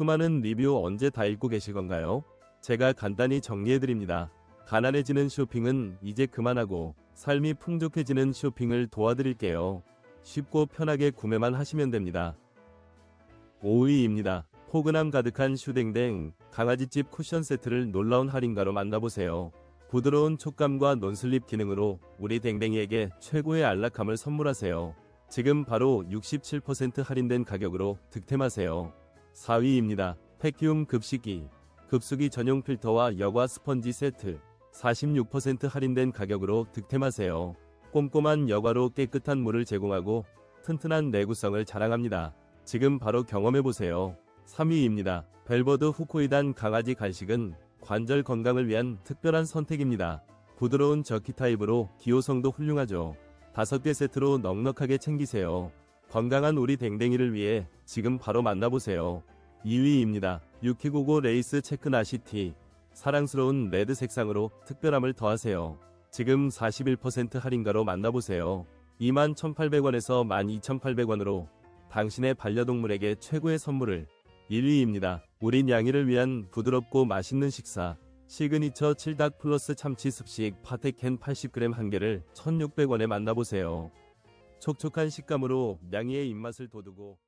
수많은 리뷰 언제 다 읽고 계실 건가요? 제가 간단히 정리해드립니다. 가난해지는 쇼핑은 이제 그만하고 삶이 풍족해지는 쇼핑을 도와드릴게요. 쉽고 편하게 구매만 하시면 됩니다. 5위입니다. 포근함 가득한 슈댕댕 강아지집 쿠션 세트를 놀라운 할인가로 만나보세요. 부드러운 촉감과 논슬립 기능으로 우리 댕댕이에게 최고의 안락함을 선물하세요. 지금 바로 67% 할인된 가격으로 득템하세요. 4위입니다. 팩큐움 급식기 급수기 전용 필터와 여과 스펀지 세트 46% 할인된 가격으로 득템하세요. 꼼꼼한 여과로 깨끗한 물을 제공하고 튼튼한 내구성을 자랑합니다. 지금 바로 경험해보세요. 3위입니다. 벨버드 후코이단 강아지 간식은 관절 건강을 위한 특별한 선택입니다. 부드러운 저키 타입으로 기호성도 훌륭하죠. 5개 세트로 넉넉하게 챙기세요. 건강한 우리 댕댕이를 위해 지금 바로 만나보세요. 2위입니다. 유키고고 레이스 체크 나시티. 사랑스러운 레드 색상으로 특별함을 더하세요. 지금 41% 할인가로 만나보세요. 21,800원에서 12,800원으로 당신의 반려동물에게 최고의 선물을 1위입니다. 우린 양이를 위한 부드럽고 맛있는 식사. 시그니처 7닭 플러스 참치 습식 파테켄 80g 한 개를 1,600원에 만나보세요. 촉촉한 식감으로 양이의 입맛을 돋우고